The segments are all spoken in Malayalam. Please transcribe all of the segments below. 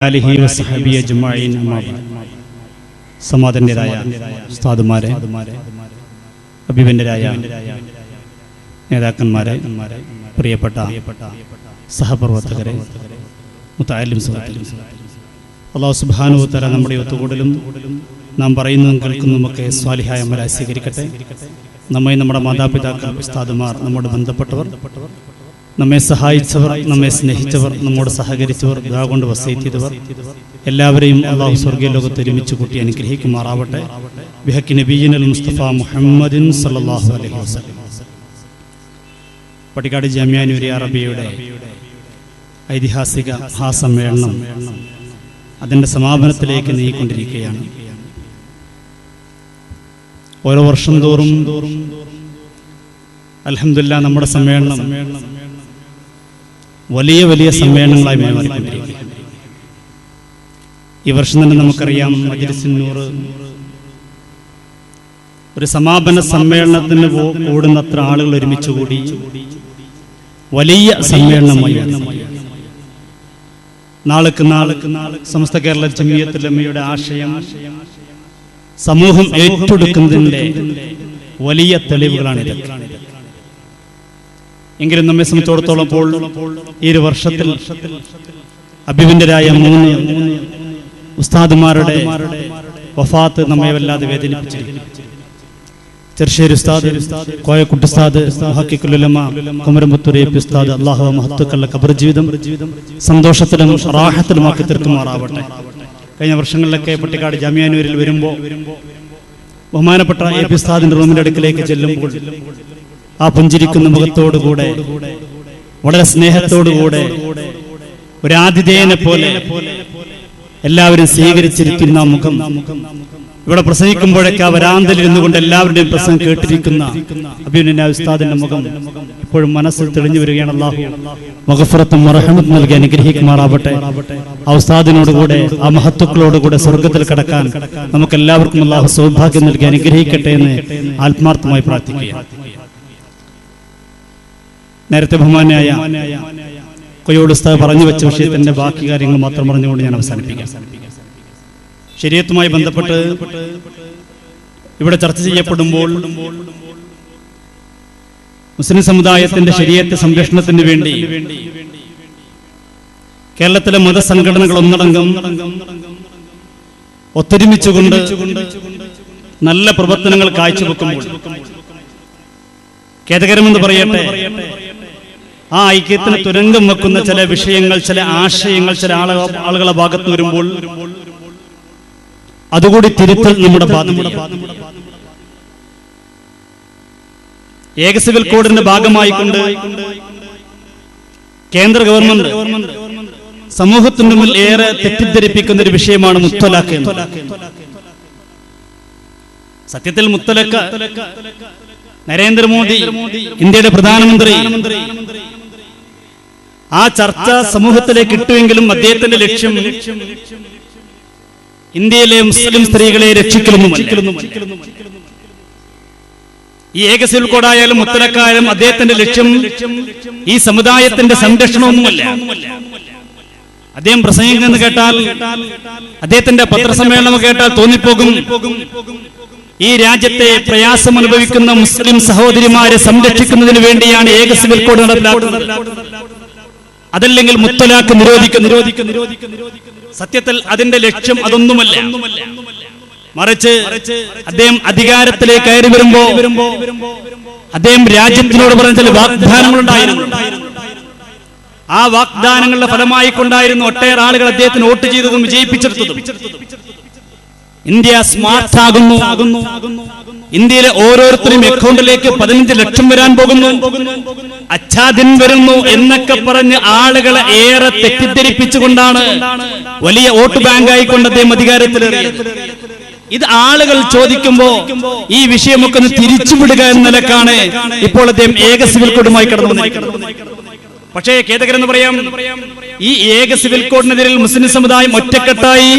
അലിഹി വസഹബി അജ്മഈൻ. സമാദന്യരായ ഉസ്താദുമാരെ അഭിവന്യരായ നേതാക്കന്മാരെ പ്രിയപ്പെട്ട സഹപ്രവർത്തകരെ മുത്തായാലും സുഹൃത്തുക്കളെ അള്ളാഹു സുബ്ഹാനഹു തആല നമ്മുടെ ഒത്തുകൂടലും നാം പറയുന്നതും കേൾക്കുന്നതുമൊക്കെ സ്വാലിഹായ അമലായി സ്വീകരിക്കട്ടെ നമ്മെ നമ്മുടെ മാതാപിതാക്കൾ ഉസ്താദുമാർ നമ്മോട് ബന്ധപ്പെട്ടവർ നമ്മെ സഹായിച്ചവർ നമ്മെ സ്നേഹിച്ചവർ നമ്മോട് സഹകരിച്ചവർ ദുആ കൊണ്ട് വസീത്ത് എല്ലാവരെയും അള്ളാഹു സ്വർഗീയ ലോകത്ത് ഒരുമിച്ച് കൂട്ടി അനുഗ്രഹിക്കുമാറാവട്ടെ. ബിഹക്കി നബീൻ മുസ്തഫ മുഹമ്മദിൻ സല്ലല്ലാഹു അലൈഹി വസല്ലം. പട്ടിക്കാട് ജമ്യാനൂരി അറബിയുടെ ഐതിഹാസിക ആ സമ്മേളനം അതിന്റെ സമാപനത്തിലേക്ക് നീങ്ങിക്കൊണ്ടിരിക്കുകയാണ്. ഓരോ വർഷം തോറും അലഹമില്ല നമ്മുടെ സമ്മേളനം വലിയ വലിയ സമ്മേളനങ്ങളായി മാറിക്കൊണ്ടിരിക്കുകയാണ് ഈ വർഷം തന്നെ നമുക്കറിയാം മജിസിന്നൂറ് ഒരു സമാപന സമ്മേളനത്തിന് കൂടുന്നത്ര ആളുകൾ ഒരുമിച്ച് കൂടി വലിയ സമ്മേളനമായി നാൾക്ക് നാൾക്ക് നാൾ സമസ്ത കേരള ജമിയത്തുലമ്മയുടെ ആശയം സമൂഹം ഏറ്റെടുക്കുന്നതിന്റെ വലിയ തെളിവുകളാണ് ഇതൊക്കെ. എങ്കിലും നമ്മെ സംബന്ധിച്ചിടത്തോളം ഇപ്പോൾ ഈ ഒരു വർഷത്തിൽ അഭിവിന്ദരായ മൂന്ന് ഉസ്താദുമാരുടെ വഫാത്ത് നമ്മെ വല്ലാതെ വേദനിപ്പിച്ചിരിക്കുന്നു. ചെറുശ്ശേരി ഉസ്താദ് കോയക്കുട്ടി ഉസ്താദ് ഹക്കിക്കുലമ കുമരമ്പത്തൂർ എ പി ഉസ്താദ് അള്ളാഹു മഹത്തുക്കളുടെ കബർ ജീവിതം സന്തോഷത്തിലും റാഹത്തിലുമാക്കി തീർക്കുമാറാവട്ടെ. കഴിഞ്ഞ വർഷങ്ങളിലൊക്കെ പട്ടിക്കാട് ജാമ്യാനൂരിൽ വരുമ്പോൾ ബഹുമാനപ്പെട്ട എ പി ഉസ്താദിന്റെ റൂമിന്റെ അടുക്കിലേക്ക് ചെല്ലുമ്പോൾ ആ പുഞ്ചിരിക്കുന്ന മുഖത്തോടുകൂടെ വളരെ സ്നേഹത്തോടുകൂടെ ഒരു ആതിഥേയനെ പോലെ എല്ലാവരും സ്വീകരിച്ചിരിക്കുന്ന മുഖം. ഇവിടെ പ്രസംഗിക്കുമ്പോഴൊക്കെ ആ വരാന്തലിൽ ഇരുന്നുകൊണ്ട് എല്ലാവരുടെയും പ്രസംഗം കേട്ടിരിക്കുന്ന അഭിനന്ദ ഉസ്താദിന്റെ മുഖം ഇപ്പോഴും മനസ്സിൽ തെളിഞ്ഞു വരികയാണ് അള്ളാഹു മഹഫറത്തും മറഹമത്ത് നൽകി അനുഗ്രഹിക്കുമാറാവട്ടെ. ആ ഉസ്താദിനോടുകൂടെ ആ മഹത്വക്കളോടുകൂടെ സ്വർഗത്തിൽ കടക്കാൻ നമുക്ക് എല്ലാവർക്കും അള്ളാഹു സൗഭാഗ്യം നൽകി അനുഗ്രഹിക്കട്ടെ എന്ന് ആത്മാർത്ഥമായി പ്രാർത്ഥിക്കുക നേരത്തെ ബഹുമാനായ കൊയ്യോട് ഉസ്താദ് പറഞ്ഞു വെച്ച വിഷയത്തിന്റെ ബാക്കി കാര്യങ്ങൾ മാത്രം പറഞ്ഞുകൊണ്ട് ഞാൻ അവസാനിപ്പിക്കാം. ശരീരത്തുമായി ബന്ധപ്പെട്ട് ഇവിടെ ചർച്ച ചെയ്യപ്പെടുമ്പോൾ മുസ്ലിം സമുദായത്തിന്റെ ശരീരത്തെ സംരക്ഷണത്തിന് വേണ്ടി കേരളത്തിലെ മതസംഘടനകൾ ഒന്നടങ്കം ഒത്തൊരുമിച്ചുകൊണ്ട് നല്ല പ്രവർത്തനങ്ങൾ കാഴ്ചവെക്കുമ്പോൾ ഖേദകരമെന്ന് പറയട്ടെ ആ ഐക്യത്തിന് തുരങ്കം വെക്കുന്ന ചില വിഷയങ്ങൾ ചില ആശയങ്ങൾ ചില ആളുകൾ ആളുകളെ ഭാഗത്ത് വരുമ്പോൾ അതുകൂടി തിരുത്തൽ നമ്മുടെ ഏക സിവിൽ കോഡിന്റെ ഭാഗമായിക്കൊണ്ട് കേന്ദ്ര ഗവൺമെന്റ് സമൂഹത്തിന് മുന്നിൽ ഏറെ തെറ്റിദ്ധരിപ്പിക്കുന്ന ഒരു വിഷയമാണ് മുത്തലാഖ്. സത്യത്തിൽ മുത്തലക്ക നരേന്ദ്രമോദി ഇന്ത്യയുടെ പ്രധാനമന്ത്രി. ആ ചർച്ച സമൂഹത്തിലേക്ക് ഇട്ടുവെങ്കിലും അദ്ദേഹത്തിന്റെ ലക്ഷ്യം ഇന്ത്യയിലെ മുസ്ലിം സ്ത്രീകളെ രക്ഷിക്കലൊന്നുമല്ല. ഈ ഏകസിൽ കോടായാലും കോഡായാലും മുത്തലക്കായാലും അദ്ദേഹത്തിന്റെ ലക്ഷ്യം ഈ സമുദായത്തിന്റെ സംരക്ഷണമൊന്നുമല്ല. അദ്ദേഹം പ്രസംഗിക്കുന്നത് കേട്ടാൽ അദ്ദേഹത്തിന്റെ പത്രസമ്മേളനം കേട്ടാൽ തോന്നിപ്പോകും. ഈ രാജ്യത്തെ പ്രയാസം അനുഭവിക്കുന്ന മുസ്ലിം സഹോദരിമാരെ സംരക്ഷിക്കുന്നതിന് വേണ്ടിയാണ് ഏക സിവിൽ കോഡ് നടപ്പിലാക്കുന്നത്. അതല്ലെങ്കിൽ മുത്തലാക്ക് നിരോധിക്കും നിരോധിക്ക സത്യത്തിൽ അതിന്റെ ലക്ഷ്യം അതൊന്നുമല്ല. മറിച്ച് അദ്ദേഹം അധികാരത്തിലേക്ക് കയറി വരുമ്പോ അദ്ദേഹം രാജ്യത്തിനോട് പറഞ്ഞ ചില വാഗ്ദാനങ്ങളുണ്ടായിരുന്നു. ആ വാഗ്ദാനങ്ങളുടെ ഫലമായി കൊണ്ടായിരുന്നു ഒട്ടേറെ ആളുകൾ അദ്ദേഹത്തിന് വോട്ട് ചെയ്തതും വിജയിപ്പിച്ചെടുത്തതും. ഇന്ത്യ സ്മാർട്ട് ആകുന്നു. ഇന്ത്യയിലെ ഓരോരുത്തരും അക്കൗണ്ടിലേക്ക് പതിനഞ്ച് ലക്ഷം വരാൻ പോകുന്നു. അച്ഛാദിൻ വരുന്നു എന്നൊക്കെ പറഞ്ഞ് ആളുകളെ ഏറെ തെറ്റിദ്ധരിപ്പിച്ചുകൊണ്ടാണ് വലിയ വോട്ട് ബാങ്ക് ബാങ്കായിക്കൊണ്ട് അദ്ദേഹം അധികാരത്തിലേറിയത് ഇത് ആളുകൾ ചോദിക്കുമ്പോ ഈ വിഷയമൊക്കെ ഒന്ന് തിരിച്ചുവിടുക എന്ന നിലക്കാണ് ഇപ്പോൾ അദ്ദേഹം ഏക സിവിൽ കോഡുമായി കടന്നു പക്ഷേ എന്ന് പറയാം ഈ ഏക സിവിൽ കോഡിനെതിരിൽ മുസ്ലിം സമുദായം ഒറ്റക്കെട്ടായി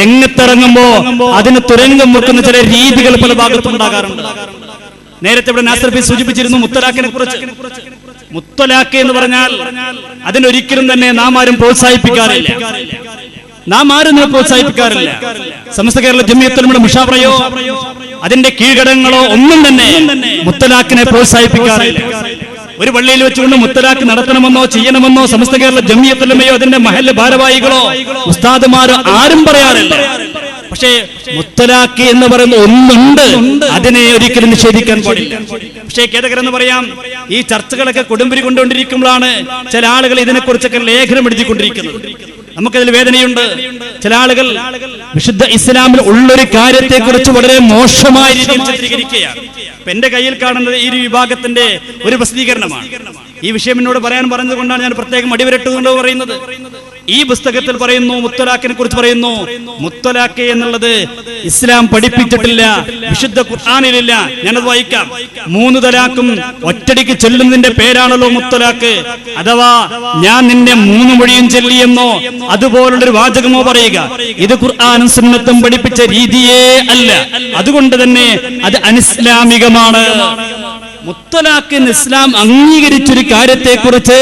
രംഗത്തിറങ്ങുമ്പോ അതിന് തുരങ്കം വെക്കുന്ന ചില രീതികൾ പല ഭാഗത്തും ഉണ്ടാകാറുണ്ട്. നേരത്തെ ഇവിടെ നാസർ ബി സൂചിപ്പിച്ചിരുന്നു മുത്തലാഖിനെ കുറിച്ച്. മുത്തലാഖ് എന്ന് പറഞ്ഞാൽ അതിനൊരിക്കലും തന്നെ നാം ആരും പ്രോത്സാഹിപ്പിക്കാറില്ല. നാം ആരും ഇതിനെ പ്രോത്സാഹിപ്പിക്കാറില്ല. സമസ്ത കേരള ജമ്മിയത്തിനുള്ള മുഷാപ്രയോ അതിന്റെ കീഴ്ഘടകങ്ങളോ ഒന്നും തന്നെ മുത്തലാക്കിനെ പ്രോത്സാഹിപ്പിക്കാറില്ല. ഒരു പള്ളിയിൽ വെച്ചുകൊണ്ട് മുത്തലാഖ് നടത്തണമെന്നോ ചെയ്യണമെന്നോ സമസ്ത കേരള ജമ്മിയത്തിലുമയോ അതിന്റെ മഹൽ ഭാരവാഹികളോ ഉസ്താദുമാരോ ആരും പറയാറില്ല. പക്ഷേ മുത്തലാഖ് എന്ന് പറയുന്ന ഒന്നുണ്ട് അതിനെ ഒരിക്കലും നിഷേധിക്കാൻ പാടില്ല. പക്ഷേ കേതകരെന്ന് പറയാം ഈ ചർച്ചകളൊക്കെ കൊടുമ്പിരി കൊണ്ടുകൊണ്ടിരിക്കുമ്പോഴാണ് ചില ആളുകൾ ഇതിനെക്കുറിച്ചൊക്കെ ലേഖനം എഴുതിക്കൊണ്ടിരിക്കുന്നത്. നമുക്കതിൽ വേദനയുണ്ട്. ചില ആളുകൾ വിശുദ്ധ ഇസ്ലാമിൽ ഉള്ളൊരു കാര്യത്തെ കുറിച്ച് വളരെ മോശമായ രീതിയിൽ ചിത്രീകരിക്കുകയാണ്. എന്റെ കയ്യിൽ കാണുന്നത് ഈ ഒരു വിഭാഗത്തിന്റെ ഒരു പ്രസിദ്ധീകരണമാണ്. ഈ വിഷയം എന്നോട് പറയാൻ പറഞ്ഞതുകൊണ്ടാണ് ഞാൻ പ്രത്യേകം അടിവരട്ടുകൊണ്ട് പറയുന്നത്. ഈ പുസ്തകത്തിൽ പറയുന്നു മുത്തലാഖിനെ കുറിച്ച് പറയുന്നു. മുത്തലാഖ് എന്നുള്ളത് ഇസ്ലാം പഠിപ്പിച്ചിട്ടില്ല വിശുദ്ധ ഖുർആാനിലില്ല. ഞാനത് വായിക്കാം. മൂന്ന് തലാക്കും ഒറ്റടിക്ക് ചൊല്ലുന്നതിന്റെ പേരാണല്ലോ മുത്തലാക്ക് അഥവാ ഞാൻ നിന്നെ മൂന്ന് മൊഴിയും ചൊല്ലിയെന്നോ അതുപോലുള്ളൊരു വാചകമോ പറയുക. ഇത് ഖുർആാനും സുന്നത്തും പഠിപ്പിച്ച രീതിയേ അല്ല. അതുകൊണ്ട് തന്നെ അത് അനിസ്ലാമികമാണ്. മുത്തലാഖിന് ഇസ്ലാം അംഗീകരിച്ചൊരു കാര്യത്തെ കുറിച്ച്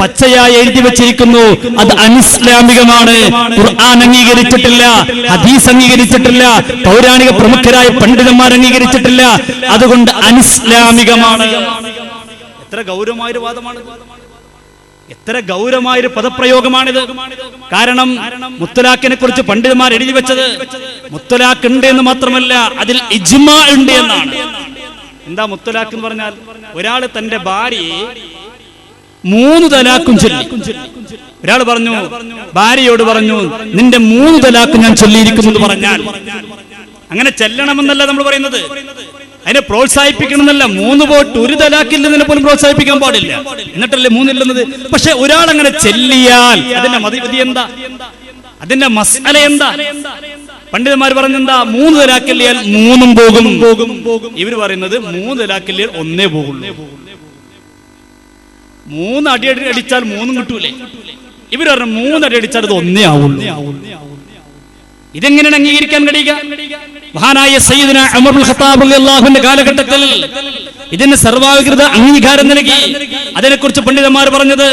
പച്ചയായി എഴുതി വെച്ചിരിക്കുന്നു. അത് അനിസ്ലാമികമാണ്. ഖുർആൻ അംഗീകരിച്ചിട്ടില്ല ഹദീസ് അംഗീകരിച്ചിട്ടില്ല പൗരാണിക പ്രമുഖരായ പണ്ഡിതന്മാർ അംഗീകരിച്ചിട്ടില്ല. അതുകൊണ്ട് അനിസ്ലാമികമാണ്. എത്ര ഗൗരവമായൊരു വാദമാണ്. എത്ര ഗൗരവമായൊരു പദപ്രയോഗമാണിത്. കാരണം മുത്തലാഖിനെ കുറിച്ച് പണ്ഡിതന്മാർ എഴുതി വെച്ചത് മുത്തലാഖ് ഉണ്ട് എന്ന് മാത്രമല്ല അതിൽ ഇജ്മ ഉണ്ട് എന്നാണ്. എന്താ മുത്തലാക്ക് പറഞ്ഞാൽ? ഒരാൾ തന്റെ ഭാര്യയെ മൂന്ന് തലാക്കും ഒരാൾ പറഞ്ഞു ഭാര്യയോട് പറഞ്ഞു നിന്റെ മൂന്ന് തലാക്ക് ഞാൻ ചൊല്ലിയിരിക്കുന്നു പറഞ്ഞാൽ. അങ്ങനെ ചെല്ലണമെന്നല്ല നമ്മൾ പറയുന്നത്. അതിനെ പ്രോത്സാഹിപ്പിക്കണമെന്നല്ല. മൂന്ന് പോട്ട് ഒരു തലാക്കില്ലെന്നതിനെ പോലും പ്രോത്സാഹിപ്പിക്കാൻ പാടില്ല. എന്നിട്ടല്ലേ മൂന്നില്ലെന്നത്? പക്ഷെ ഒരാൾ അങ്ങനെ ചെല്ലിയാൽ അതിന്റെ മതി എന്താ? അതിന്റെ മസാല എന്താ? പണ്ഡിതന്മാർ പറഞ്ഞെന്താ? മൂന്ന് തലാക്കല്ലിയാൽ മൂന്നും പോകും. പോകും പോകും ഇവർ പറയുന്നത് മൂന്ന് തലാക്കല്ലിയാൽ ഒന്നേ പോകുള്ളൂ. മൂന്ന് അടി അടി അടിച്ചാൽ മൂന്നും കിട്ടൂലേ? ഇവർ പറഞ്ഞു മൂന്ന് അടി അടിച്ചാൽ അത് ഒന്നേ ആവുള്ളൂ. ഇതെങ്ങനെയാണ് അംഗീകരിക്കാൻ കഴിയുക? മഹാനായ സയ്യിദിന അമറുൽ ഖത്താബ് അള്ളാഹുവിന്റെ കാലഘട്ടത്തിൽ ഇതിന് സർവാധികൃത അംഗീകാരം നൽകി. അതിനെക്കുറിച്ച് പണ്ഡിതന്മാർ പറഞ്ഞത്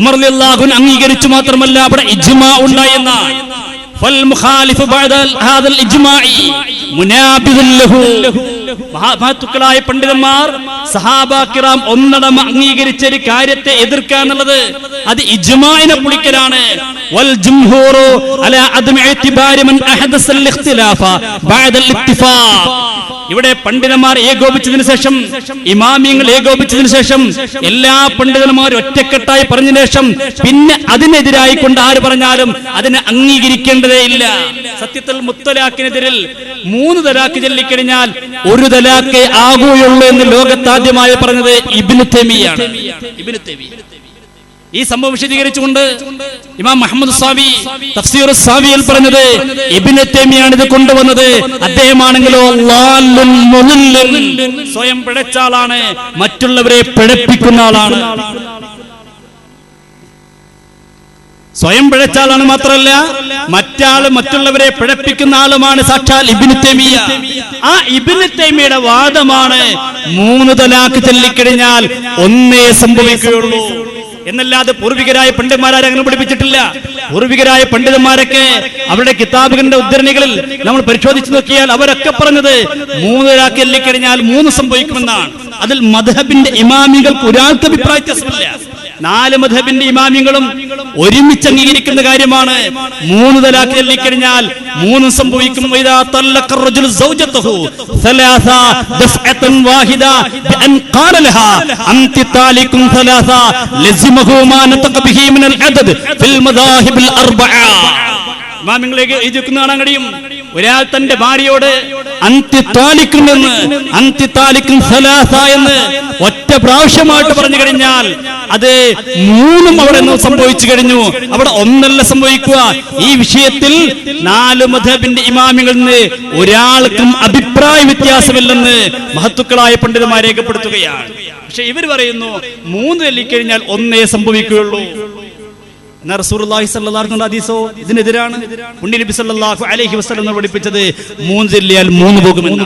ഉമർ അള്ളാഹുൻ അംഗീകരിച്ചു മാത്രമല്ല അവിടെ ഇജ്മാ ഉണ്ടായെന്ന فالمخالف بعد هذا الاجماع منابذ له മഹാത്മാക്കളായ പണ്ഡിതന്മാർ സഹാബാക്കിറാം ഒന്നടം അംഗീകരിച്ച ഒരു കാര്യത്തെ എതിർക്കുക എന്നുള്ളത് അത് ഇജ്മാഇനെ പുളിക്കലാണ് വൽ ജംഹൂറു അലാ അദ്മി ഇഅ്തിബാരി മൻ അഹദസ അൽ ഇഖ്തിലാഫ ബഅദ അൽ ഇത്തിഫാഖ് ഇവിടെ പണ്ഡിതന്മാർ ഏകോപിച്ചതിന് ശേഷം ഇമാമിയങ്ങൾ ഏകോപിച്ചതിന് ശേഷം എല്ലാ പണ്ഡിതന്മാരും ഒറ്റക്കെട്ടായി പറഞ്ഞതിന് ശേഷം പിന്നെ അതിനെതിരായി കൊണ്ട് ആര് പറഞ്ഞാലും അതിനെ അംഗീകരിക്കേണ്ടതേ ഇല്ല. സത്യത്തിൽ മുത്തലാക്കിനെതിരിൽ മൂന്ന് തലാക്ക് ചൊല്ലിക്കഴിഞ്ഞാൽ ഒരു തലാക്കേ ആകുകയുള്ളൂ എന്ന് ലോകത്താദ്യമായി പറഞ്ഞത് ഇബിന് തെമിയാണ് ഇബിന് തെമി ഈ സംഭവം വിശദീകരിച്ചുകൊണ്ട് ഇമാം മുഹമ്മദ് സാവി തഫ്സീർ സാവിയൽ പറഞ്ഞത് ഇബിന് തേമിയാണ് ഇത് കൊണ്ടുവന്നത്. അദ്ദേഹമാണെങ്കിലോ. സ്വയം പിഴച്ചാലാണ് മറ്റുള്ളവരെ പിഴപ്പിക്കുന്ന ആളാണ്. സ്വയം പിഴച്ചാലാണ് മാത്രമല്ല മറ്റാൾ മറ്റുള്ളവരെ പിഴപ്പിക്കുന്ന ആളുമാണ് സാക്ഷാൽ ഇബിന് തേമിയ. ആ ഇബിന് തേമിയുടെ വാദമാണ് മൂന്ന് തലാക്ക് ചൊല്ലിക്കഴിഞ്ഞാൽ ഒന്നേ സംഭവിക്കുകയുള്ളൂ. എന്നല്ലാതെ പൂർവികരായ പണ്ഡിതന്മാരെ അങ്ങനെ പഠിപ്പിച്ചിട്ടില്ല പൂർവികരായ പണ്ഡിതന്മാരൊക്കെ അവരുടെ കിതാബുകളുടെ ഉദ്ധരണികളിൽ നമ്മൾ പരിശോധിച്ചു നോക്കിയാൽ അവരൊക്കെ പറഞ്ഞത് മൂന്ന് തലാക്ക് ചൊല്ലിക്കഴിഞ്ഞാൽ മൂന്ന് സംഭവിക്കുമെന്നാണ്. അതിൽ മധബിന്റെ ഇമാമികൾക്ക് ഒരാൾക്ക് അഭിപ്രായ വ്യത്യാസമില്ല. നാല് മധബിന്റെ ഇമാമ്യങ്ങളും ഒരുമിച്ച് അംഗീകരിക്കുന്ന കാര്യമാണ്. മൂന്ന് തലാഖ് ചൊല്ലിക്കഴിഞ്ഞാൽ മൂന്ന് സംഭവിക്കും. ഇമാമിങ്ങളെ ഒരാൾ തന്റെ ഭാര്യയോട് അന്ത്യത്താലിക്കുമെന്ന് അന്ത്യത്താലിക്കും സലാസ എന്ന് ഒറ്റ പ്രാവശ്യമായിട്ട് പറഞ്ഞു കഴിഞ്ഞാൽ അത് മൂന്നും അവിടെ സംഭവിച്ചു കഴിഞ്ഞു. അവിടെ ഒന്നല്ല സംഭവിക്കുക. ഈ വിഷയത്തിൽ നാല് മധബിന്റെ ഇമാമികളിൽ നിന്ന് ഒരാൾക്കും അഭിപ്രായ വ്യത്യാസമില്ലെന്ന് മഹത്തുക്കളായ പണ്ഡിതന്മാർ രേഖപ്പെടുത്തുകയാണ്. പക്ഷെ ഇവർ പറയുന്നു മൂന്ന് തല്ലിക്കഴിഞ്ഞാൽ ഒന്നേ സംഭവിക്കുകയുള്ളൂ. എന്നാ റസൂലുള്ളാഹി സ്വല്ലല്ലാഹു അലൈഹി വസല്ലം ഹദീസോ നബി അലൈഹി പഠിപ്പിച്ചത് മൂന്ന് മൂന്ന് പോകുമെന്ന്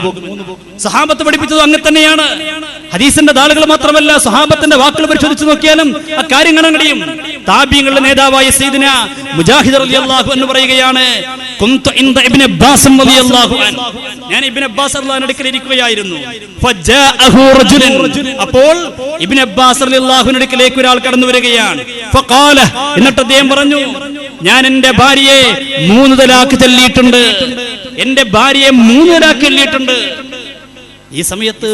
സഹാബത്ത് പഠിപ്പിച്ചത് അങ്ങനെ തന്നെയാണ്. ഹദീസിന്റെ ആളുകൾ മാത്രമല്ല സഹാബത്തിന്റെ വാക്കുകൾ പരിശോധിച്ച് നോക്കിയാലും ആ കാര്യം കാണാൻ കഴിയും താബിയങ്ങളുടെ നേതാവായ സീദിന മുജാഹിദ് റളിയല്ലാഹു എന്ന് പറയുകയാണ് ഞാൻ ഇബ്നു അബ്ബാസ് അടുക്കൽ ഇരിക്കുകയായിരുന്നു. അപ്പോൾ ഇബ്നു അബ്ബാസ് അടുക്കലേക്ക് ഒരാൾ കടന്നു വരികയാണ്. എന്നിട്ട് അദ്ദേഹം പറഞ്ഞു ഞാൻ എന്റെ ഭാര്യയെ മൂന്ന് തലാക്ക് ചൊല്ലിയിട്ടുണ്ട് എന്റെ ഭാര്യയെ മൂന്ന് തലാക്ക് ചൊല്ലിയിട്ടുണ്ട് ഈ സമയത്ത്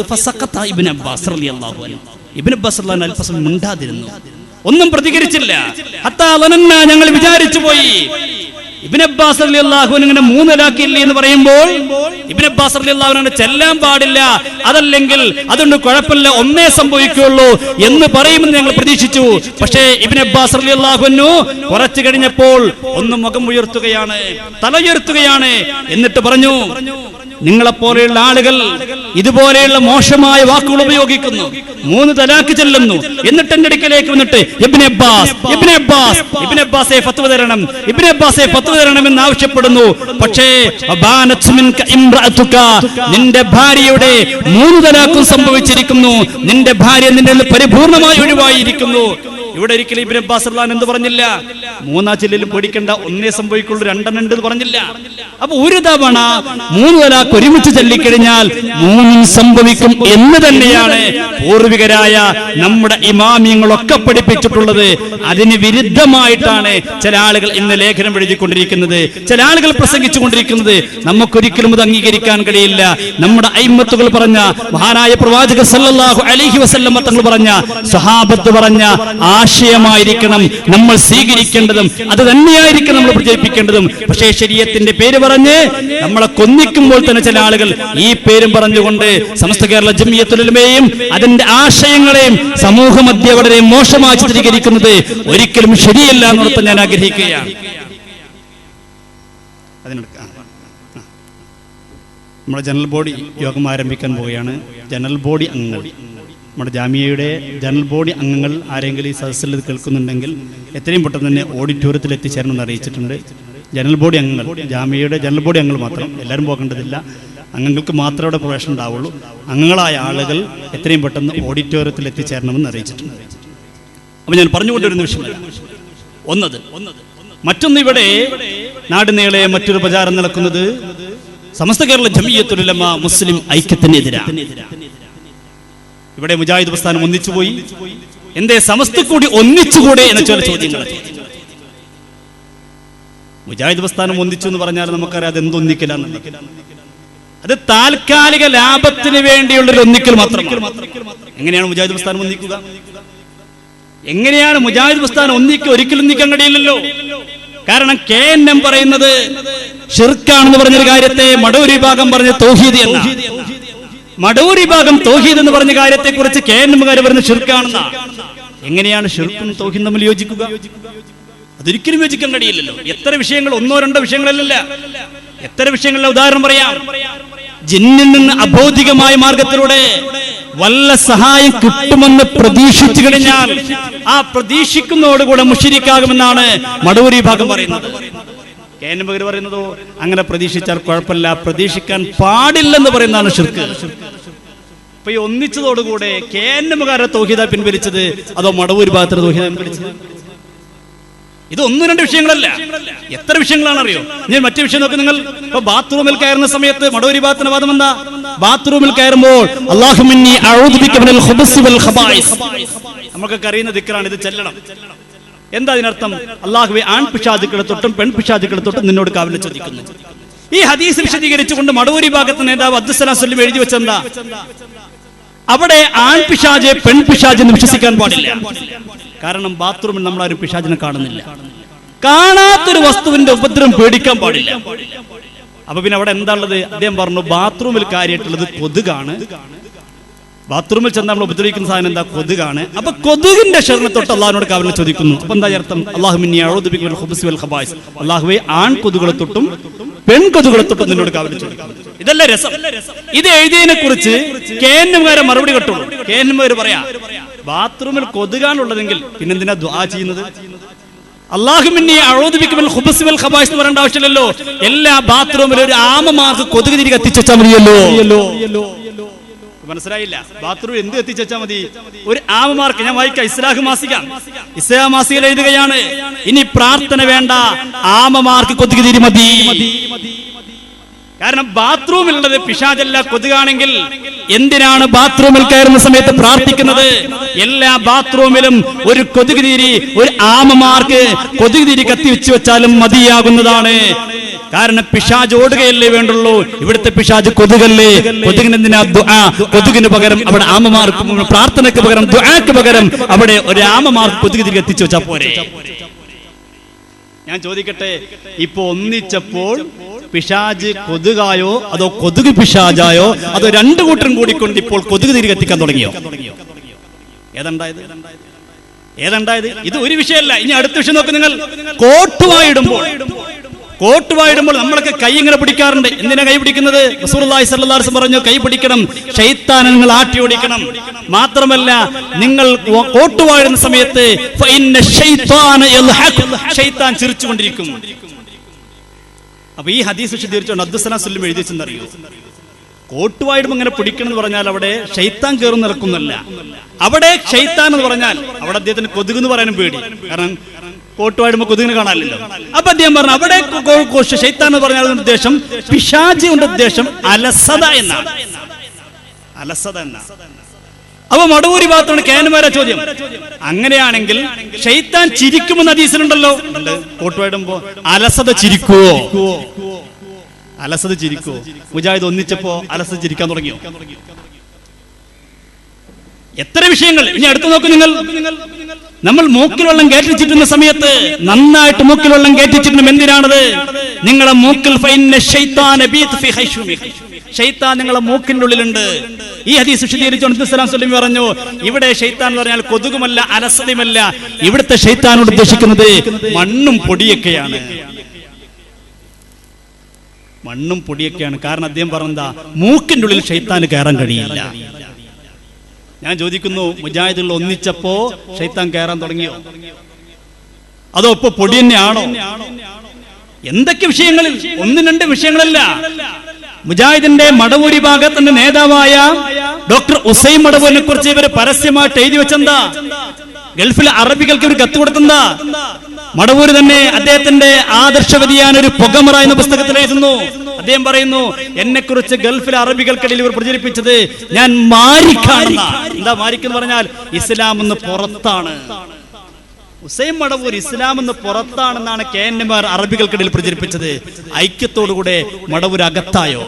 ഇബ്നു അബ്ബാസ് ഇബ്നു അബ്ബാസ് അല്പസമയം മിണ്ടാതിരുന്നു. ഒന്നും പ്രതികരിച്ചില്ല. ഞങ്ങൾ വിചാരിച്ചു പോയി. ഇബ്നു അബ്ബാസ് റളിയല്ലാഹു അൻഹു ഇങ്ങനെ മൂന്നിലാക്കില്ലേ എന്ന് പറയുമ്പോൾ ഇബ്നു അബ്ബാസ് റളിയല്ലാഹു അൻഹു ചെല്ലാൻ പാടില്ല. അതല്ലെങ്കിൽ അതുകൊണ്ട് കുഴപ്പമില്ല ഒന്നേ സംഭവിക്കുള്ളൂ എന്ന് പറയുമെന്ന് ഞങ്ങൾ പ്രതീക്ഷിച്ചു. പക്ഷേ ഇബ്നു അബ്ബാസ് റളിയല്ലാഹു അൻഹു കുറച്ചു കഴിഞ്ഞപ്പോൾ ഒന്ന് മുഖം ഉയർത്തുകയാണ് തലയുയർത്തുകയാണ് എന്നിട്ട് പറഞ്ഞു നിങ്ങളെപ്പോലെയുള്ള ആളുകൾ ഇതുപോലെയുള്ള മോശമായ വാക്കുകൾ ഉപയോഗിക്കുന്നു. മൂന്ന് തലാക്ക് ചെല്ലുന്നു. എന്നിട്ട് എന്റെ അടുക്കലേക്ക് വന്നിട്ട് അബ്ബാസ് തരണം തരണം എന്ന് ആവശ്യപ്പെടുന്നു. പക്ഷേ നിന്റെ ഭാര്യയുടെ മൂന്ന് തലാക്കും സംഭവിച്ചിരിക്കുന്നു. നിന്റെ ഭാര്യ നിന്റെ പരിപൂർണമായി ഒഴിവായിരിക്കുന്നു. ഇവിടെ ഒരിക്കലും ഇബിൻ അബ്ബാസ് എന്ത് പറഞ്ഞില്ല. മൂന്നാ ചില്ലിലും പേടിക്കേണ്ട ഒന്നേ സംഭവിക്കുള്ളൂ രണ്ടെണ്ണം ഉണ്ട് പറഞ്ഞില്ല. അപ്പൊ ഒരു തവണ മൂന്ന് തലാക്ക് ഒരുമിച്ച് ചൊല്ലിക്കഴിഞ്ഞാൽ മൂന്നും സംഭവിക്കും എന്ന് തന്നെയാണ് പൂർവികരായ നമ്മുടെ ഇമാമിയങ്ങളൊക്കെ പഠിപ്പിച്ചിട്ടുള്ളത്. അതിന് വിരുദ്ധമായിട്ടാണ് ചില ആളുകൾ ഇന്ന് ലേഖനം എഴുതിക്കൊണ്ടിരിക്കുന്നത്. ചില ആളുകൾ പ്രസംഗിച്ചുകൊണ്ടിരിക്കുന്നത്. നമുക്കൊരിക്കലും അത് അംഗീകരിക്കാൻ കഴിയില്ല. നമ്മുടെ അയിമത്തുകൾ പറഞ്ഞ മഹാനായ പ്രവാചക സല്ലാഹു അലൈഹി വസല്ലം തങ്ങൾ പറഞ്ഞ സഹാബത്ത് പറഞ്ഞ ആശയമായിരിക്കണം നമ്മൾ സ്വീകരിക്കേണ്ടതും അത് തന്നെയായിരിക്കും നമ്മൾ പ്രചരിപ്പിക്കേണ്ടതും. പക്ഷേ ശരീരത്തിന്റെ പേര് പറഞ്ഞ് നമ്മളെ കൊന്നിക്കുമ്പോൾ തന്നെ ചില ആളുകൾ ഈ പേരും പറഞ്ഞുകൊണ്ട് സമസ്ത കേരള ജമിയത്തുലമയും അതിന്റെ ആശയങ്ങളെയും സമൂഹ മധ്യ മോശമായി ചിത്രീകരിക്കുന്നത് ഒരിക്കലും ശരിയല്ല എന്നോർത്ത് ഞാൻ ആഗ്രഹിക്കുകയാണ്. നമ്മുടെ ജനറൽ ബോഡി യോഗം ആരംഭിക്കാൻ പോവുകയാണ്. ജനറൽ ബോഡി അംഗങ്ങൾ. നമ്മുടെ ജാമ്യയുടെ ജനറൽ ബോഡി അംഗങ്ങൾ ആരെങ്കിലും ഈ സദസ്സിൽ കേൾക്കുന്നുണ്ടെങ്കിൽ എത്രയും പെട്ടെന്ന് തന്നെ ഓഡിറ്റോറിയത്തിൽ എത്തിച്ചേരണമെന്ന് അറിയിച്ചിട്ടുണ്ട്. ജനറൽ ബോഡി അംഗങ്ങൾ ജാമ്യയുടെ ജനറൽ ബോഡി അംഗങ്ങൾ മാത്രം എല്ലാവരും പോകേണ്ടതില്ല. അംഗങ്ങൾക്ക് മാത്രമേ അവിടെ പ്രവേശനം ഉണ്ടാവുള്ളൂ. അംഗങ്ങളായ ആളുകൾ എത്രയും പെട്ടെന്ന് ഓഡിറ്റോറിയത്തിൽ എത്തിച്ചേരണമെന്ന് അറിയിച്ചിട്ടുണ്ട്. അപ്പൊ ഞാൻ പറഞ്ഞുകൊണ്ടിരുന്ന വിഷയമല്ല. ഒന്നത് മറ്റൊന്ന് ഇവിടെ നാട് നീളെ മറ്റൊരു പ്രചാരം നടക്കുന്നത് സമസ്ത കേരള ജമീയത്തുലമ മുസ്ലിം ഐക്യത്തിനെതിരാണ് ഇവിടെ മുജാഹിദ് പ്രസ്ഥാനം ഒന്നിച്ചുപോയി. എന്തേ സമസ്ത കൂടി ഒന്നിച്ചുകൂടെ എന്ന ചില ചോദ്യങ്ങൾ മുജാഹിദ് പ്രസ്ഥാനം ഒന്നിച്ചു എന്ന് പറഞ്ഞാൽ നമുക്കറിയാം അത് എന്തൊന്നിക്കലാണ് അത് താൽക്കാലിക ലാഭത്തിന് വേണ്ടിയുള്ള ഒരു ഒന്നിക്കൽ മാത്രമാണ്. എങ്ങനെയാണ് മുജാഹിദ് പ്രസ്ഥാനം ഒന്നിക്കുക? എങ്ങനെയാണ് മുജാഹിദ് പ്രസ്ഥാനം ഒന്നിക്കുക? ഒരിക്കലും ഒന്നിക്കാൻ കഴിയില്ലല്ലോ. കാരണം കെ എൻ എം പറയുന്നത് ഷിർക്കാണെന്ന് പറഞ്ഞൊരു കാര്യത്തെ മടൂരി വിഭാഗം പറഞ്ഞ തൗഹീദ് എന്ന മടൂർ ഭാഗം തോഹീദ് എന്ന് പറഞ്ഞ കാര്യത്തെ കുറിച്ച് കെ എൻ എമ്മുകാർ പറഞ്ഞ ഷിർക്കാണെന്ന എങ്ങനെയാണ് ഷിർക്കും തൗഹീദും തമ്മിൽ യോജിക്കുക? അതൊരിക്കലും യോജിക്കാൻ കഴിയില്ലല്ലോ. എത്ര വിഷയങ്ങൾ ഒന്നോ രണ്ടോ വിഷയങ്ങളല്ല എത്ര വിഷയങ്ങളുടെ ഉദാഹരണം പറയാം. ജിന്നിൽ നിന്ന് അബോധികമായ മാർഗത്തിലൂടെ വല്ല സഹായം കിട്ടുമെന്ന് പ്രതീക്ഷിച്ചു കഴിഞ്ഞാൽ ആ പ്രതീക്ഷിക്കുന്നതോടുകൂടെ മുഷിരിക്കാകുമെന്നാണ് മടൂരി ഭാഗം പറയുന്നത്. കെ എൻ പറയുന്നതോ അങ്ങനെ പ്രതീക്ഷിച്ചാൽ കുഴപ്പമില്ല. പ്രതീക്ഷിക്കാൻ പാടില്ലെന്ന് പറയുന്നതാണ് ഷിർക്ക് അപ്പൊ ഈ ഒന്നിച്ചതോടുകൂടെ കെ എൻ എമ്മുകാരുടെ തോഹിത പിൻവലിച്ചത് അതോ മടവൂർ ഭാഗത്തിന്റെ തോഹിത പിൻവലിച്ചത്? ഇത് ഒന്നും രണ്ട് വിഷയങ്ങളല്ല. എത്ര വിഷയങ്ങളാണ് അറിയോ ഞാൻ മറ്റു വിഷയം നോക്കി നിങ്ങൾ. ഇപ്പൊ ബാത്റൂമിൽ കയറുന്ന സമയത്ത് മടവൂരി ഭാഗത്തിന് വാദം എന്താ? ബാത്റൂമിൽ കയറുമ്പോൾ അള്ളാഹുമിന്നി നമുക്കൊക്കെ അറിയുന്ന ദിക്കറാണ് ഇത് ചെല്ലണം. എന്താ അതിനർത്ഥം? അള്ളാഹുബെ ആൺ പിശാചുക്കളെ തൊട്ടും പെൺ പിശാചുക്കളെ തൊട്ടും നിന്നോട് കാവിലെ ചോദിക്കുന്നു. ഈ ഹദീസ് വിശദീകരിച്ചുകൊണ്ട് മടവൂരി ഭാഗത്ത് നേതാവ് അബ്ദുസലാം സല്ലിം എഴുതി വെച്ചെന്താ അവിടെ ആൺ പിശാജെ പെൺ പിശാജ് എന്ന് വിശ്വസിക്കാൻ പാടില്ല. കാരണം ബാത്റൂമിൽ നമ്മൾ ആരും പിശാചിനെ കാണുന്നില്ല. കാണാത്തൊരു വസ്തുവിന്റെ ഉപദ്രവം പേടിക്കാൻ പാടില്ല. അപ്പൊ പിന്നെ അവിടെ എന്താണുള്ളത് അദ്ദേഹം പറഞ്ഞു ബാത്റൂമിൽ കാര്യമായിട്ടുള്ളത് കൊതുകാണ്. ബാത്റൂമിൽ ചെന്ന് നമ്മൾ ഉപദ്രവിക്കുന്ന സാധനം എന്താ? കൊതുകാണ്. അപ്പൊ കൊതുകിന്റെ ശരണ തൊട്ട് അള്ളാഹിനോട് കാവലിനെ ചോദിക്കുന്നു. അപ്പൊ എന്താ അർത്ഥം? അള്ളാഹു അള്ളാഹുവെ ആൺ കൊതുകളെ തൊട്ടും പെൺ കൊതുകളെ തൊട്ടും നിന്നോട് കാവലിനെ ചോദിക്കുന്നു. ഇതല്ല രസം? ഇത് എഴുതിയതിനെ കുറിച്ച് കേന്ദ്രമാരെ മറുപടി കിട്ടുള്ളൂ കേന്ദ്രമാര് പറയാ ബാത്റൂമിൽ കൊതുകാണുള്ളതെങ്കിൽ പിന്നെന്തിനാ ദ്വാ ചെയ്യുന്നത്? അള്ളാഹുമിന്നെ അഴോദിപ്പിക്കുമ്പോൾ ഹുബസിവൽ ഖബാസ് എന്ന് പറയേണ്ട ആവശ്യമില്ലല്ലോ. എല്ലാ ബാത്റൂമിലും ഒരു ആമമാർക്ക് കൊതുക് തിരി കത്തിച്ചാൽ മതിയല്ലോ. മനസ്സിലായില്ല. ബാത്റൂം എന്ത് എത്തിച്ചാ മതി? ഒരു ആമമാർക്ക് ഞാൻ വായിക്കാം. ഇസ്ലാഹ് മാസിക. ഇസ്ലാം മാസികയിൽ എഴുതുകയാണ്. ഇനി പ്രാർത്ഥന വേണ്ട. ആമമാർക്ക് കൊതുക് തിരി മതി. കാരണം ബാത്റൂമിലുള്ളത് പിശാചല്ല കൊതുകാണെങ്കിൽ എന്തിനാണ് ബാത്റൂമിൽ കയറുന്ന സമയത്ത് പ്രാർത്ഥിക്കുന്നത്? എല്ലാ ബാത്റൂമിലും ഒരു കൊതുക് തിരി ഒരു ആമമാർക്ക് കൊതുക് തിരി കത്തിവെച്ച് വെച്ചാലും മതിയാകുന്നതാണ്. കാരണം പിശാജ് ഓടുകയല്ലേ വേണ്ടുള്ളൂ. ഇവിടുത്തെ പിശാജ് കൊതുകല്ലേ? കൊതുകിന് എന്തിനാ ദുആ? കൊതുകിന് പകരം അവിടെ ആമമാർക്ക് പ്രാർത്ഥനയ്ക്ക് പകരം ദുആക്ക് പകരം അവിടെ ഒരു ആമമാർ കൊതുക് തിരികെ എത്തിച്ചു വെച്ചാ പോരെ. ഞാൻ ചോദിക്കട്ടെ ഇപ്പൊ ഒന്നിച്ചപ്പോൾ പിശാജ് കൊതുകായോ അതോ കൊതുക് പിശാജായോ അതോ രണ്ടു കൂട്ടരും കൂടിക്കൊണ്ട് ഇപ്പോൾ കൊതുക് തിരികെ എത്തിക്കാൻ തുടങ്ങിയോ? ഏതുണ്ടായത്? ഏതുണ്ടായത്? ഇത് ഒരു വിഷയമല്ല. ഇനി അടുത്ത വിഷയം നോക്ക് നിങ്ങൾ. കോട്ടുവായിടുമ്പോൾ കോട്ടുവായിടുമ്പോൾ നമ്മളൊക്കെ കൈ ഇങ്ങനെ പിടിക്കാറുണ്ട്. എന്തിനാ കൈ പിടിക്കുന്നത്? പറഞ്ഞു കൈ പിടിക്കണം ശൈത്താനങ്ങൾ നിങ്ങൾ ആട്ടി ഓടിക്കണം. മാത്രമല്ല നിങ്ങൾ കോട്ട് വാഴുന്ന സമയത്ത്. ഷൈത്താൻ ചിരിച്ചുകൊണ്ടിരിക്കും. അപ്പൊ ഈ ഹദീസ് വിശദീകരിച്ചുകൊണ്ട് അബ്ദുസലാം സുല്ലും എഴുതി വെച്ചെന്നറിയോ? കോട്ടുവായിടും ഇങ്ങനെ പിടിക്കണം എന്ന് പറഞ്ഞാൽ അവിടെ ഷെയ്ത്താൻ കയറുന്ന നിൽക്കുന്നല്ല അവിടെ ഷെയ്ത്താൻ എന്ന് പറഞ്ഞാൽ അവിടെ അദ്ദേഹത്തിന് കൊതുക് എന്ന് പറയാനും പേടി. കാരണം കോട്ടുവായിടുമ്പോ കൊതുകിന് കാണാനില്ലല്ലോ. അപ്പൊ അദ്ദേഹം പറഞ്ഞു അവിടെ ശൈത്താൻ പറഞ്ഞ എന്ന് ഉദ്ദേശം കൊണ്ട് ഉദ്ദേശം അലസത എന്നാണ്. അലസത എന്നാണ്. അപ്പൊ മടവൂരി ഭാഗത്താണ് കേനുമാരെ ചോദ്യം. അങ്ങനെയാണെങ്കിൽ ഷെയ്ത്താൻ ചിരിക്കുമെന്ന് അതീസിലുണ്ടല്ലോ കോട്ടുവായിടുമ്പോ അലസത ചിരിക്കുവോ? അലസത ചിരിക്കുവോ? മുജാഹിദ് ഒന്നിച്ചപ്പോ അലസത ചിരിക്കാൻ തുടങ്ങിയോ? എത്ര വിഷയങ്ങൾ? ഇനി അടുത്ത് നോക്ക് നിങ്ങൾ. നമ്മൾ മൂക്കിൽ വെള്ളം കയറ്റിച്ചിട്ടുന്ന സമയത്ത് നന്നായിട്ട് മൂക്കിൽ വെള്ളം കയറ്റിച്ചിട്ടും എന്തിനാണത്? നിങ്ങളെ മൂക്കിൽ. ശൈത്താൻ നിങ്ങളെ മൂക്കിന്റെ ഉള്ളിലുണ്ട്. ഈ ഹദീസ് സ്വലമി പറഞ്ഞു ഇവിടെ ഷെയ്ത്താൻ എന്ന് പറഞ്ഞാൽ കൊതുകുമല്ല അലസതയുമല്ല. ഇവിടുത്തെ ഷെയ്ത്താനോട് ഉദ്ദേശിക്കുന്നത് മണ്ണും പൊടിയൊക്കെയാണ്. മണ്ണും പൊടിയൊക്കെയാണ്. കാരണം അദ്ദേഹം പറഞ്ഞാ മൂക്കിന്റെ ഉള്ളിൽ ഷെയ്ത്താൻ കയറാൻ കഴിയില്ല. ഞാൻ ചോദിക്കുന്നു മുജാഹിദുകൾ ഒന്നിച്ചപ്പോ ഷെയ്ത്താൻ കയറാൻ തുടങ്ങിയോ? അതോ ഇപ്പൊ പൊടി തന്നെയാണോ? എന്തൊക്കെ വിഷയങ്ങളിൽ? ഒന്നും രണ്ട് വിഷയങ്ങളല്ല. മുജാഹിദിന്റെ മടവൂരി ഭാഗത്തിന്റെ നേതാവായ ഡോക്ടർ ഉസൈൻ മടവൂരിനെ കുറിച്ച് ഇവർ പരസ്യമായിട്ട് എഴുതി വെച്ചെന്താ? ഗൾഫിലെ അറബികൾക്ക് ഇവർ കത്ത് കൊടുത്തെന്താ? മടവൂര് തന്നെ അദ്ദേഹത്തിന്റെ ആദർശ വ്യതിയാന ഒരു പുകമറ എന്ന പുസ്തകത്തിൽ എഴുതുന്നു. അദ്ദേഹം പറയുന്നു എന്നെ കുറിച്ച് ഗൾഫിലെ അറബികൾക്കിടയിൽ ഇവർ പ്രചരിപ്പിച്ചത് ഞാൻ എന്താ മാരിക്കെന്ന് പറഞ്ഞാൽ ഇസ്ലാം എന്ന് പുറത്താണ്. ഹുസൈൻ മടവൂർ ഇസ്ലാം എന്ന് പുറത്താണെന്നാണ് കെ എൻ എമാർ അറബികൾക്കിടയിൽ പ്രചരിപ്പിച്ചത്. ഐക്യത്തോടുകൂടെ മടവൂർ അകത്തായോ?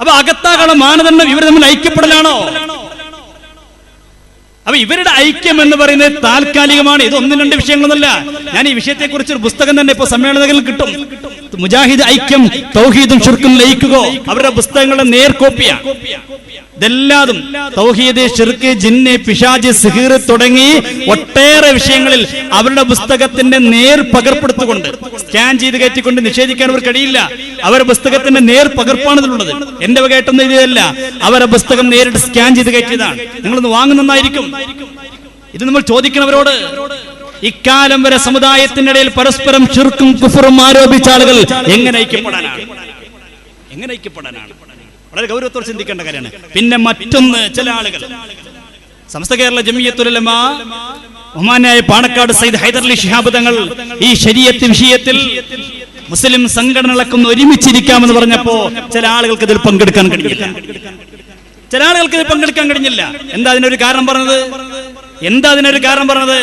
അപ്പൊ അകത്താകാനുള്ള മാനദണ്ഡം ഇവർ തമ്മിൽ ഐക്യപ്പെടലാണോ? അപ്പൊ ഇവരുടെ ഐക്യം എന്ന് പറയുന്നത് താൽക്കാലികമാണ്. ഇത് ഒന്നും രണ്ട് വിഷയങ്ങളൊന്നുമല്ല. ഞാൻ ഈ വിഷയത്തെ കുറിച്ച് ഒരു പുസ്തകം തന്നെ ഇപ്പൊ സമ്മേളനങ്ങളിൽ കിട്ടും. മുജാഹിദ് ഐക്യം തൗഹീദും ഷിർക്കും ലയിക്കുകയോ അവരുടെ പുസ്തകങ്ങളുടെ നേർ കോപ്പിയാണ് ഇതെല്ലാതും തൗഹീദ് ഷിർക്ക് ജിന്ന് പിശാജ് സിഹീർ തുടങ്ങി ഒട്ടേറെ വിഷയങ്ങളിൽ അവരുടെ പുസ്തകത്തിന്റെ നേർ പകർപ്പെടുത്തുകൊണ്ട് സ്കാൻ ചെയ്ത് കയറ്റിക്കൊണ്ട് നിഷേധിക്കാൻ അവർ കഴിയില്ല. അവരുടെ പുസ്തകത്തിന്റെ നേർ പകർപ്പാണ് ഇതിലുള്ളത്. എന്റെ വകയായിട്ടൊന്നും എഴുതിയതല്ല അവരുടെ പുസ്തകം നേരിട്ട് സ്കാൻ ചെയ്ത് കയറ്റിയതാണ്. നിങ്ങളൊന്ന് വാങ്ങുന്നതായിരിക്കും ഇത് നമ്മൾ ചോദിക്കണവരോട് ഇക്കാലം വരെ സമുദായത്തിനിടയിൽ പരസ്പരം ചുരുക്കും കുഫറും ആരോപിച്ച ആളുകൾ എങ്ങനെ ഐക്യപ്പെടാനാണ്? വളരെ ഗൗരവത്തോടെ ചിന്തിക്കേണ്ട കാര്യമാണ്. പിന്നെ മറ്റൊന്ന് ചില ആളുകൾ. സമസ്ത കേരള ജമിയത്തുലമ ബഹുമാനായ പാണക്കാട് സയ്യിദ് ഹൈദർലി ശിഹാബ് തങ്ങൾ ഈ ശരീഅത്ത് വിഷയത്തിൽ മുസ്ലിം സംഘടനകളൊക്കെ ഒന്ന് ഒരുമിച്ചിരിക്കാമെന്ന് പറഞ്ഞപ്പോ ചില ആളുകൾക്ക് ഇതിൽ പങ്കെടുക്കാൻ കഴിഞ്ഞില്ല ചില ആളുകൾക്ക് ഇത് പങ്കെടുക്കാൻ കഴിഞ്ഞില്ല. എന്താ അതിനൊരു കാരണം പറഞ്ഞത്? എന്താ അതിനൊരു കാരണം പറഞ്ഞത്?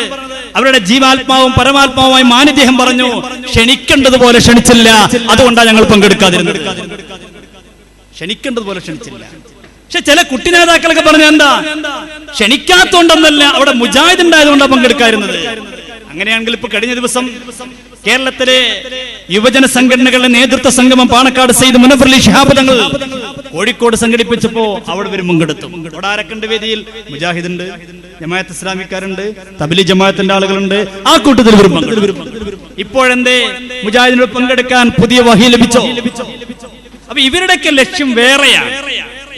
അവരുടെ ജീവാത്മാവും പരമാത്മാവുമായി മാനിദ്ദേഹം പറഞ്ഞു ക്ഷണിക്കേണ്ടതുപോലെ ക്ഷണിച്ചില്ല. അതുകൊണ്ടാണ് ഞങ്ങൾ പങ്കെടുക്കാതിരുന്നത്. ക്ഷണിക്കേണ്ടതുപോലെ ക്ഷണിച്ചില്ല. പക്ഷെ ചില കുട്ടി നേതാക്കളൊക്കെ പറഞ്ഞ എന്താ? ക്ഷണിക്കാത്തോണ്ടെന്നല്ല അവിടെ മുജാഹിദ് ഉണ്ടായതുകൊണ്ടാണ് പങ്കെടുക്കാതിരുന്നത്. അങ്ങനെയാണെങ്കിൽ ഇപ്പൊ കഴിഞ്ഞ ദിവസം കേരളത്തിലെ യുവജന സംഘടനകളുടെ നേതൃത്വ സംഗമം പാണക്കാട് സെയ്ത് മുനഫർലി ഷിഹാബ് തങ്ങൾ കോഴിക്കോട് സംഘടിപ്പിച്ചപ്പോ അവിടെ വരും പങ്കെടുത്തു അവിടെ വേദിയിൽ മുജാഹിദ് ഉണ്ട് ജമാഅത്ത് ഇസ്ലാമിക്കാരുണ്ട് തബലി ജമാഅത്തിന്റെ ആളുകളുണ്ട്. ആ കൂട്ടത്തിൽ വരും ഇപ്പോഴെന്തേ മുജാഹിദിനോട് പങ്കെടുക്കാൻ പുതിയ വഹി ലഭിച്ചോ? അപ്പൊ ഇവരുടെയൊക്കെ ലക്ഷ്യം വേറെയാണ്.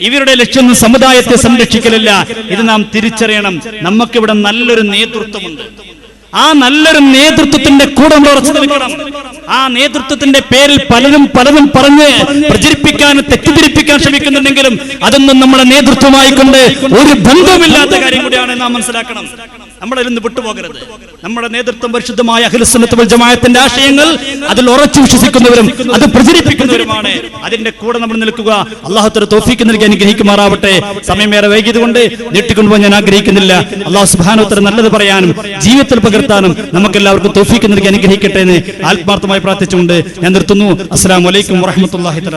ഇവരുടെ ലക്ഷ്യം സമുദായത്തെ സംരക്ഷിക്കലല്ല. ഇത് നാം തിരിച്ചറിയണം. നമുക്കിവിടെ നല്ലൊരു നേതൃത്വമുണ്ട്. ആ നല്ലൊരു നേതൃത്വത്തിന്റെ കൂടെ നമ്മൾ ഉറച്ചു നിൽക്കണം. ആ നേതൃത്വത്തിന്റെ പേരിൽ പലരും പലതും പറഞ്ഞ് പ്രചരിപ്പിക്കാൻ തെറ്റിദ്ധരിപ്പിക്കാൻ ശ്രമിക്കുന്നുണ്ടെങ്കിലും അതൊന്നും നമ്മളെ നേതൃത്വമായി കൊണ്ട് ഒരു ബന്ധവുമില്ലാത്ത കാര്യം കൂടിയാണ് നാം മനസ്സിലാക്കണം. നമ്മളെ നിന്ന് വിട്ടുപോകരുത്. നമ്മുടെ നേതൃത്വം പരിശുദ്ധമായ അഖിലസുന്നത്ത് ജമായത്തിന്റെ ആശയങ്ങൾ അതിൽ ഉറച്ചു വിശ്വസിക്കുന്നവരും അത് പ്രചരിപ്പിക്കുന്നവരുമാണ്. അതിന്റെ കൂടെ നമ്മൾ നിൽക്കുക. അള്ളാഹുത്തര തോഫിക്ക് നൽകി അനുഗ്രഹിക്കുമാറാവട്ടെ. സമയമേറെ വൈകിയത് കൊണ്ട് നീട്ടിക്കൊണ്ടുപോകാൻ ഞാൻ ആഗ്രഹിക്കുന്നില്ല. അള്ളാഹു സുബാനോത്തര നല്ലത് പറയാനും ജീവിതത്തിൽ പകർത്താനും നമുക്ക് എല്ലാവർക്കും തോഫിക്ക് നൽകി അനുഗ്രഹിക്കട്ടെ എന്ന് ആത്മാർത്ഥമായി പ്രാർത്ഥിച്ചുകൊണ്ട് ഞാൻ നിർത്തുന്നു. അസ്സാം വലൈക്കും വറഹമത്തല്ലാഹി തല